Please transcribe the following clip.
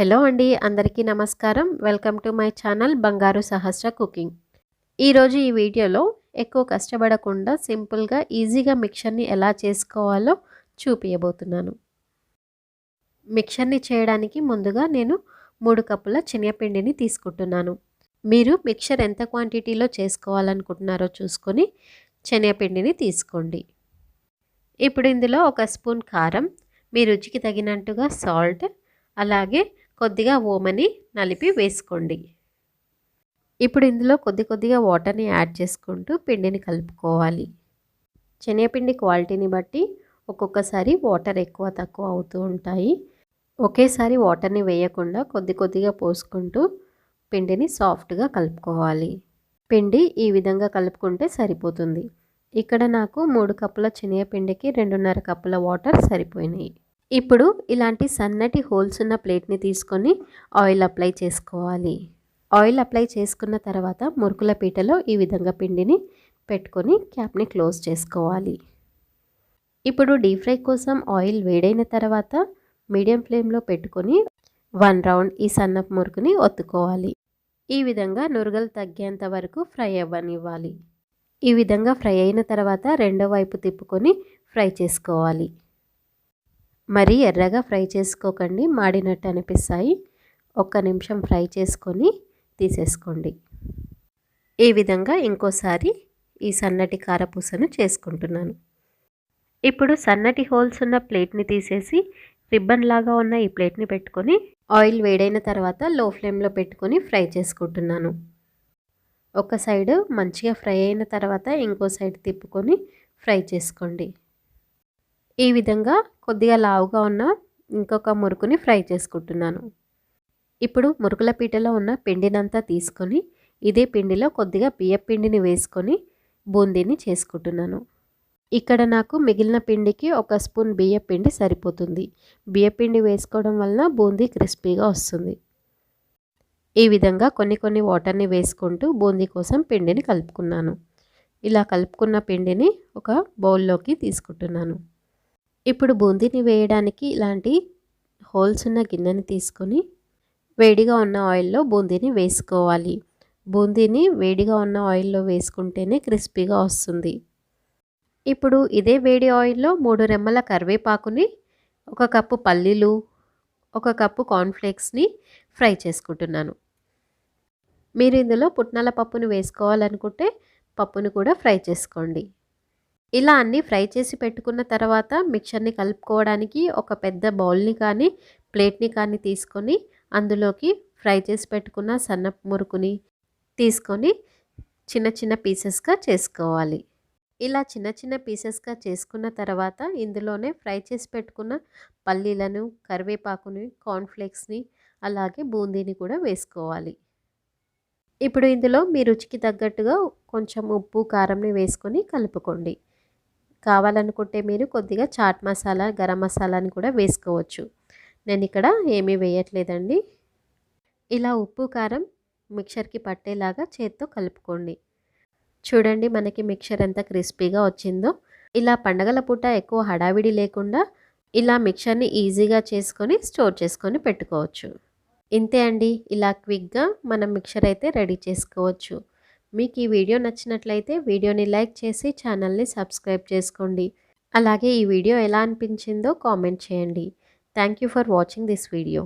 Hello అండి అందరికీ నమస్కారం. వెల్కమ్ టు మై ఛానల్ బంగారు సహస్ర కుకింగ్. ఈరోజు ఈ వీడియోలో ఎక్కువ కష్టపడకుండా సింపుల్గా ఈజీగా మిక్చర్ని ఎలా చేసుకోవాలో చూపించబోతున్నాను మిక్చర్ని చేయడానికి ముందుగా నేను మూడు కప్పుల శనగపిండిని తీసుకుంటున్నాను. మీరు మిక్చర్ ఎంత క్వాంటిటీలో చేసుకోవాలనుకుంటున్నారో చూసుకొని శనగపిండిని తీసుకోండి. ఇప్పుడు ఇందులో ఒక స్పూన్ కారం మీ రుచికి తగినట్టుగా సాల్ట్ అలాగే కొద్దిగా ఓమని నలిపి వేసుకోండి. ఇప్పుడు ఇందులో కొద్ది కొద్దిగా వాటర్ని యాడ్ చేసుకుంటూ పిండిని కలుపుకోవాలి. శనగపిండి క్వాలిటీని బట్టి ఒక్కొక్కసారి వాటర్ ఎక్కువ తక్కువ అవుతూ ఉంటాయి. ఒకేసారి వాటర్ని వేయకుండా కొద్ది కొద్దిగా పోసుకుంటూ పిండిని సాఫ్ట్గా కలుపుకోవాలి. పిండి ఈ విధంగా కలుపుకుంటే సరిపోతుంది. ఇక్కడ నాకు మూడు కప్పుల శనగపిండికి రెండున్నర కప్పుల వాటర్ సరిపోయినాయి. ఇప్పుడు ఇలాంటి సన్నటి హోల్స్ ఉన్న ప్లేట్ని తీసుకొని ఆయిల్ అప్లై చేసుకోవాలి. ఆయిల్ అప్లై చేసుకున్న తర్వాత మురుకుల పీటలో ఈ విధంగా పిండిని పెట్టుకొని క్యాప్ని క్లోజ్ చేసుకోవాలి. ఇప్పుడు డీప్ ఫ్రై కోసం ఆయిల్ వేడైన తర్వాత మీడియం ఫ్లేమ్లో పెట్టుకొని వన్ రౌండ్ ఈ సన్నపు మురుకుని ఒత్తుకోవాలి. ఈ విధంగా నురగలు తగ్గేంత వరకు ఫ్రై అవ్వనివ్వాలి. ఈ విధంగా ఫ్రై అయిన తర్వాత రెండో వైపు తిప్పుకొని ఫ్రై చేసుకోవాలి. మరీ ఎర్రగా ఫ్రై చేసుకోకండి మాడినట్టు అనిపిస్తాయి. ఒక్క నిమిషం ఫ్రై చేసుకొని తీసేసుకోండి. ఈ విధంగా ఇంకోసారి ఈ సన్నటి కారపూసను చేసుకుంటున్నాను. ఇప్పుడు సన్నటి హోల్స్ ఉన్న ప్లేట్ని తీసేసి రిబ్బన్ లాగా ఉన్న ఈ ప్లేట్ని పెట్టుకొని ఆయిల్ వేడైన తర్వాత లో ఫ్లేమ్లో పెట్టుకొని ఫ్రై చేసుకుంటున్నాను. ఒక సైడ్ మంచిగా ఫ్రై అయిన తర్వాత ఇంకో సైడ్ తిప్పుకొని ఫ్రై చేసుకోండి. ఈ విధంగా కొద్దిగా లావుగా ఉన్న ఇంకొక మురుకుని ఫ్రై చేసుకుంటున్నాను. ఇప్పుడు మురుకుల పీటలో ఉన్న పిండినంతా తీసుకొని ఇదే పిండిలో కొద్దిగా బియ్యం పిండిని వేసుకొని బూందీని చేసుకుంటున్నాను. ఇక్కడ నాకు మిగిలిన పిండికి ఒక స్పూన్ బియ్య పిండి సరిపోతుంది. బియ్య పిండి వేసుకోవడం వలన బూందీ క్రిస్పీగా వస్తుంది. ఈ విధంగా కొన్ని కొన్ని వాటర్ని వేసుకుంటూ బూందీ కోసం పిండిని కలుపుకున్నాను. ఇలా కలుపుకున్న పిండిని ఒక బౌల్లోకి తీసుకుంటున్నాను. ఇప్పుడు బూందీని వేయడానికి ఇలాంటి హోల్స్ ఉన్న గిన్నెని తీసుకొని వేడిగా ఉన్న ఆయిల్లో బూందీని వేసుకోవాలి. బూందీని వేడిగా ఉన్న ఆయిల్లో వేసుకుంటేనే క్రిస్పీగా వస్తుంది. ఇప్పుడు ఇదే వేడి ఆయిల్లో మూడు రెమ్మల కరివేపాకుని ఒక కప్పు పల్లీలు ఒక కప్పు కార్న్ఫ్లేక్స్ని ఫ్రై చేసుకుంటున్నాను. మీరు ఇందులో పుట్నాల పప్పును వేసుకోవాలనుకుంటే పప్పును కూడా ఫ్రై చేసుకోండి. ఇలా అన్నీ ఫ్రై చేసి పెట్టుకున్న తర్వాత మిక్చర్ని కలుపుకోవడానికి ఒక పెద్ద బౌల్ని కానీ ప్లేట్ని కానీ తీసుకొని అందులోకి ఫ్రై చేసి పెట్టుకున్న సన్న మురుకుని తీసుకొని చిన్న చిన్న పీసెస్గా చేసుకోవాలి. ఇలా చిన్న చిన్న పీసెస్గా చేసుకున్న తర్వాత ఇందులోనే ఫ్రై చేసి పెట్టుకున్న పల్లీలను కరివేపాకుని కార్న్ఫ్లేక్స్ని అలాగే బూందీని కూడా వేసుకోవాలి. ఇప్పుడు ఇందులో మీ రుచికి తగ్గట్టుగా కొంచెం ఉప్పు కారంని వేసుకొని కలుపుకోండి. కావాలనుకుంటే మీరు కొద్దిగా చాట్ మసాలా గరం మసాలాని కూడా వేసుకోవచ్చు. నేను ఇక్కడ ఏమీ వేయట్లేదండి. ఇలా ఉప్పు కారం మిక్చర్కి పట్టేలాగా చేత్తో కలుపుకోండి. చూడండి మనకి మిక్చర్ ఎంత క్రిస్పీగా వచ్చిందో. ఇలా పండగల పూట ఎక్కువ హడావిడి లేకుండా ఇలా మిక్చర్ని ఈజీగా చేసుకొని స్టోర్ చేసుకొని పెట్టుకోవచ్చు. ఇంతే అండి. ఇలా క్విక్గా మనం మిక్చర్ అయితే రెడీ చేసుకోవచ్చు. మీకు ఈ వీడియో నచ్చినట్లయితే వీడియోని లైక్ చేసి ఛానల్ని సబ్స్క్రైబ్ చేసుకోండి. అలాగే ఈ వీడియో ఎలా అనిపించిందో కామెంట్ చేయండి. Thank for watching this video.